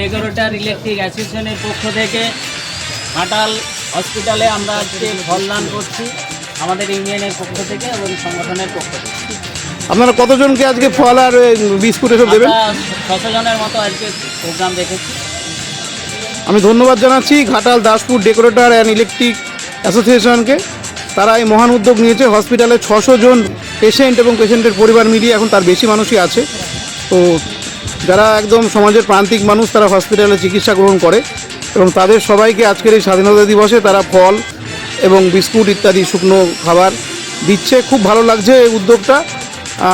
Decorator electric অ্যাসোসিয়েশনের পক্ষ থেকে ঘাটাল হসপিটালে আমরা আজকে ফলদান করছি আমাদের ইউনিয়নের পক্ষ থেকে এবং সংগঠনের পক্ষ থেকে। আপনারা কতজনকে আজকে ফল আর বিস্কুট এসব দেবেন? ছশো জনের মতো আজকে প্রোগ্রাম দেখেছি। আমি ধন্যবাদ জানাচ্ছি Ghatal Daspur decorator and electric অ্যাসোসিয়েশনকে তারা এই মহান উদ্যোগ নিয়েছে হসপিটালে ছশো জন পেশেন্ট এবং পেশেন্টের পরিবার মিলিয়ে এখন তার বেশি মানুষই আছে। তো যারা একদম সমাজের প্রান্তিক মানুষ, তারা হসপিটালে চিকিৎসা গ্রহণ করে এবং তাদের সবাইকে আজকের এই স্বাধীনতা দিবসে তারা ফল এবং বিস্কুট ইত্যাদি শুকনো খাবার দিচ্ছে। খুব ভালো লাগছে এই উদ্যোগটা।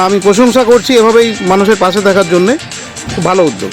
আমি প্রশংসা করছি এভাবেই মানুষের পাশে থাকার জন্যে। খুব ভালো উদ্যোগ।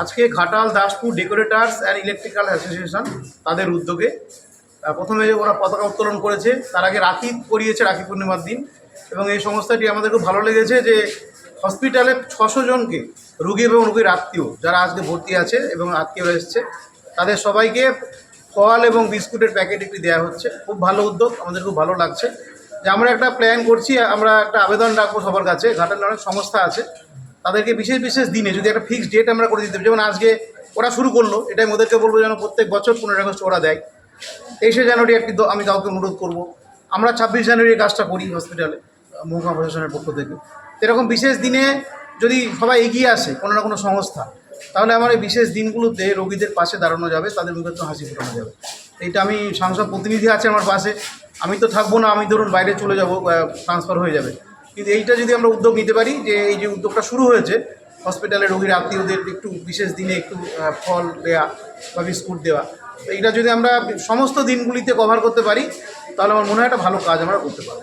আজকে Ghatal, Daspur decorators and electrical association তাদের উদ্যোগে প্রথমে ওরা পতাকা উত্তোলন করেছে, তার আগে রাখি করিয়েছে রাখি পূর্ণিমার দিন। এবং এই সংস্থাটি আমাদের খুব ভালো লেগেছে যে হসপিটালে ছশো জনকে রুগী এবং রুগীর আত্মীয়, যারা আজকে ভর্তি আছে এবং আত্মীয়রা এসছে, তাদের সবাইকে ফল এবং বিস্কুটের প্যাকেট একটি দেওয়া হচ্ছে। খুব ভালো উদ্যোগ, আমাদের খুব ভালো লাগছে। যে আমরা একটা প্ল্যান করছি, আমরা একটা আবেদন রাখব সবার কাছে। ঘাটালে অনেক সংস্থা আছে। তাদেরকে বিশেষ বিশেষ দিনে যদি একটা ফিক্সড ডেট আমরা করে দিতে যেমন আজকে ওরা শুরু করল, এটাই ওদেরকে বলব যেন প্রত্যেক বছর পনেরো আগস্ট ওরা দেয়। তেইশে জানুয়ারি একটি আমি কাউকে অনুরোধ করব। আমরা ছাব্বিশ জানুয়ারি কাজটা করি হসপিটালে মহকুমা প্রশাসনের পক্ষ থেকে। এরকম বিশেষ দিনে যদি সবাই এগিয়ে আসে কোনো না কোনো সংস্থা, তাহলে আমার এই বিশেষ দিনগুলোতে রোগীদের পাশে দাঁড়ানো যাবে, তাদের মুখে তো হাসি ফোটানো যাবে। এইটা আমি সাংসদ প্রতিনিধি আছে আমার পাশে। আমি তো থাকব না, আমি ধরুন বাইরে চলে যাব ট্রান্সফার হয়ে যাবে। কিন্তু এইটা যদি আমরা উদ্যোগ নিতে পারি, যে এই যে উদ্যোগটা শুরু হয়েছে হসপিটালে রোগীর আত্মীয়দের একটু বিশেষ দিনে একটু ফল দেওয়া বা বিস্কুট দেওয়া, তো এইটা যদি আমরা সমস্ত দিনগুলিতে কভার করতে পারি, তাহলে আমার মনে হয় একটা ভালো কাজ আমরা করতে পারব।